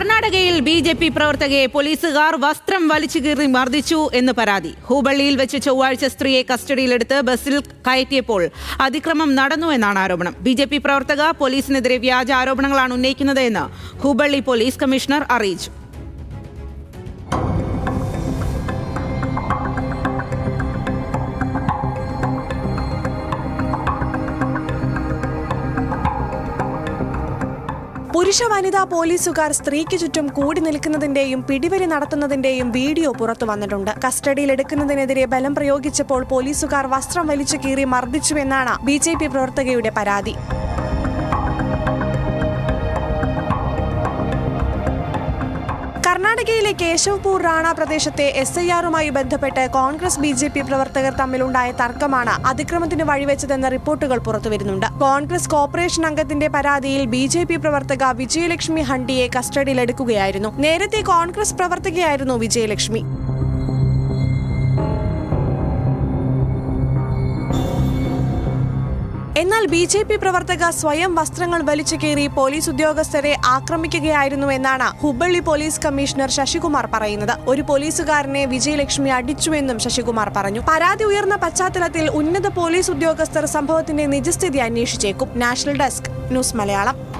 കർണാടകയിൽ B J P പ്രവർത്തകയെ പോലീസുകാർ വസ്ത്രം വലിച്ചു കീറി മർദ്ദിച്ചു എന്ന് പരാതി. ഹൂബള്ളിയിൽ വെച്ച് ചൊവ്വാഴ്ച സ്ത്രീയെ കസ്റ്റഡിയിലെടുത്ത് ബസ്സിൽ കയറ്റിയപ്പോൾ അതിക്രമം നടന്നു എന്നാണ് ആരോപണം. ബി ജെ പി പ്രവർത്തക പോലീസിനെതിരെ വ്യാജ ആരോപണങ്ങളാണ് ഉന്നയിക്കുന്നത് എന്ന് ഹൂബള്ളി പോലീസ് കമ്മീഷണർ അറിയിച്ചു. പുരുഷ വനിതാ പോലീസുകാർ സ്ത്രീക്ക് ചുറ്റും കൂടി നിൽക്കുന്നതിന്റെയും പിടിവലി നടത്തുന്നതിന്റെയും വീഡിയോ പുറത്തു വന്നിട്ടുണ്ട്. കസ്റ്റഡിയിൽ എടുക്കുന്നതിനെതിരെ ബലം പ്രയോഗിച്ചപ്പോൾ പോലീസുകാർ വസ്ത്രം വലിച്ചു കീറി മർദ്ദിച്ചുവെന്നാണ് ബി ജെ പി പ്രവർത്തകയുടെ പരാതി. കർണാടകയിലെ കേശവ്പൂർ റാണ പ്രദേശത്തെ എസ് ഐ ആറുമായി ബന്ധപ്പെട്ട് കോൺഗ്രസ് ബി ജെ പി പ്രവർത്തകർ തമ്മിലുണ്ടായ തർക്കമാണ് അതിക്രമത്തിന് വഴിവെച്ചതെന്ന റിപ്പോർട്ടുകൾ പുറത്തുവരുന്നുണ്ട്. കോൺഗ്രസ് കോർപ്പറേഷൻ അംഗത്തിന്റെ പരാതിയിൽ ബി ജെ പി പ്രവർത്തക വിജയലക്ഷ്മി ഹണ്ടിയെ കസ്റ്റഡിയിലെടുക്കുകയായിരുന്നു. നേരത്തെ കോൺഗ്രസ് പ്രവർത്തകയായിരുന്നു വിജയലക്ഷ്മി. എന്നാൽ ബി ജെ പി പ്രവർത്തക സ്വയം വസ്ത്രങ്ങൾ വലിച്ചു കീറി പോലീസ് ഉദ്യോഗസ്ഥരെ ആക്രമിക്കുകയായിരുന്നു എന്നാണ് ഹുബള്ളി പോലീസ് കമ്മീഷണർ ശശികുമാർ പറയുന്നത്. ഒരു പോലീസുകാരനെ വിജയലക്ഷ്മി അടിച്ചുവെന്നും ശശികുമാർ പറഞ്ഞു. പരാതി ഉയർന്ന പശ്ചാത്തലത്തിൽ ഉന്നത പോലീസ് ഉദ്യോഗസ്ഥർ സംഭവത്തിന്റെ നിജസ്ഥിതി അന്വേഷിച്ചേക്കും. National desk news Malayalam.